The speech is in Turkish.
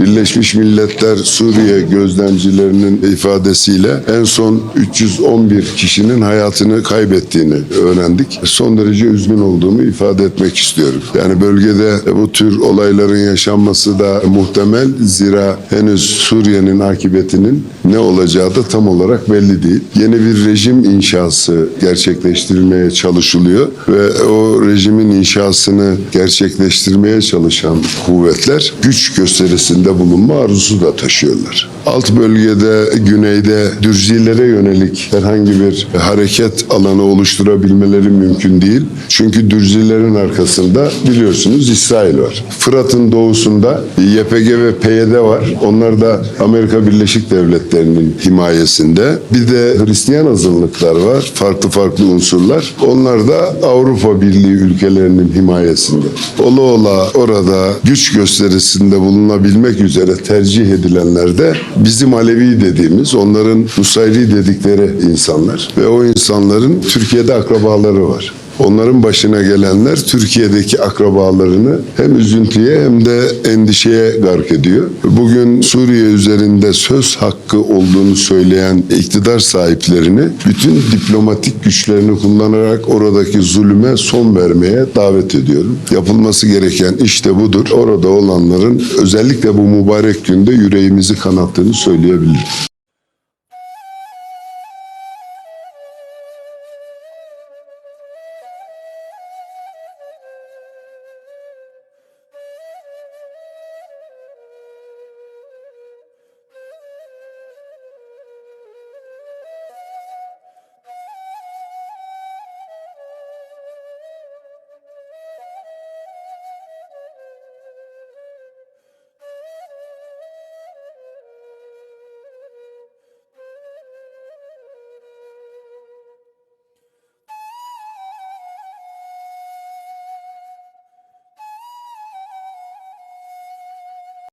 Birleşmiş Milletler Suriye gözlemcilerinin ifadesiyle en son 311 kişinin hayatını kaybettiğini öğrendik. Son derece üzgün olduğumu ifade etmek istiyorum. Yani bölgede bu tür olayların yaşanması da muhtemel. Zira henüz Suriye'nin akıbetinin ne olacağı da tam olarak belli değil. Yeni bir rejim inşası gerçekleştirilmeye çalışılıyor ve o rejimin inşasını gerçekleştirmeye çalışan kuvvetler güç gösterisinde bulunma arzusu da taşıyorlar. Alt bölgede, güneyde Dürzilere yönelik herhangi bir hareket alanı oluşturabilmeleri mümkün değil. Çünkü Dürzilerin arkasında biliyorsunuz İsrail var. Fırat'ın doğusunda YPG ve PYD var. Onlar da Amerika Birleşik Devletleri'nin himayesinde. Bir de Hristiyan azınlıklar var. Farklı farklı unsurlar. Onlar da Avrupa Birliği ülkelerinin himayesinde. Ola ola orada güç gösterisinde bulunabilmek üzere tercih edilenler de bizim Alevi dediğimiz, onların Nusayri dedikleri insanlar. Ve o insanların Türkiye'de akrabaları var. Onların başına gelenler Türkiye'deki akrabalarını hem üzüntüye hem de endişeye gark ediyor. Bugün Suriye üzerinde söz hakkı olduğunu söyleyen iktidar sahiplerini bütün diplomatik güçlerini kullanarak oradaki zulüme son vermeye davet ediyorum. Yapılması gereken işte budur. Orada olanların özellikle bu mübarek günde yüreğimizi kanattığını söyleyebilirim.